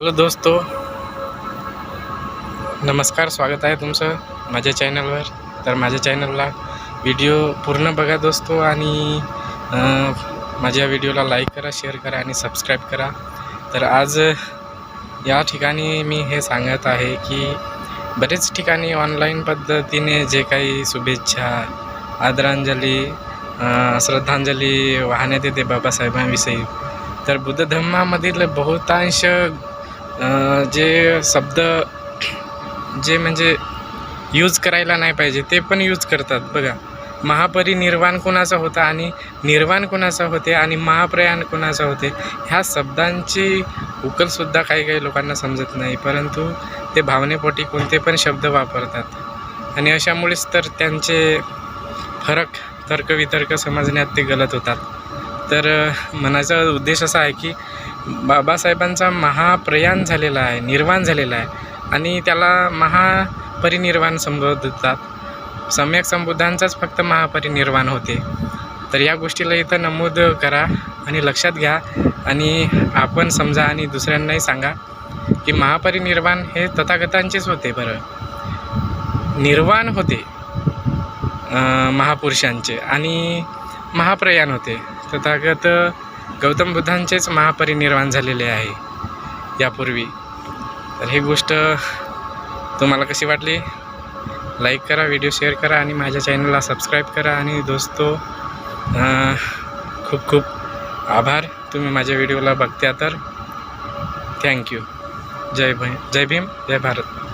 Hello दोस्तो. नमस्कार स्वागत आहे तुमचं माझ्या चॅनलवर. तर माझ्या चॅनलला व्हिडिओ पूर्ण बघा दोस्तो आणि माझ्या व्हिडिओला लाईक करा शेअर करा आणि सबस्क्राईब करा. तर आज या ठिकाणी मी हे सांगत आहे की बरेच ठिकाणी ऑनलाईन पद्धतीने जे काही शुभेच्छा आदरांजली श्रद्धांजली वाहण्यात येते बाबासाहेबांविषयी. तर बुद्ध धर्मामधील बहुतांश जे शब्द जे म्हणजे यूज करायला नाही पाहिजे ते पण यूज करतात. बघा महापरिनिर्वाण कोणाचा होता आणि निर्वाण कोणाचा होते आणि महाप्रयाण कोणाचा होते ह्या शब्दांची उकलसुद्धा काही काही लोकांना समजत नाही. परंतु ते भावनेपोटी कोणते पण शब्द वापरतात. आणि अशामुळेच तर त्यांचे फरक तर्कवितर्क समजण्यात ते गलत होतात. तर मनाचा म्हणायचा उद्देश असा आहे की बाबासाहेबांचा महाप्रयाण झालेला आहे निर्वाण झालेला आहे. आणि त्याला महापरिनिर्वाण संबोधतात. सम्यक संबुद्धांचाच फक्त महापरिनिर्वाण होते. तर या गोष्टीला इथं नमूद करा आणि लक्षात घ्या. आणि आपण समजा आणि दुसऱ्यांनाही सांगा की महापरिनिर्वाण हे तथागतांचेच होते बरं. निर्वाण होते महापुरुषांचे. आणि महाप्रयाण होते. तथागत गौतम बुद्धांचेच महापरिनिर्वाण झालेले आहे यापूर्वी. तर ही गोष्ट तुम्हाला कशी वाटली? लाईक करा व्हिडिओ शेअर करा आणि माझ्या चॅनलला सबस्क्राईब करा आणि दोस्तो खूप खूप आभार. तुम्ही माझ्या व्हिडिओला बघत्या तर. थँक्यू जय भीम जय भीम जय भारत.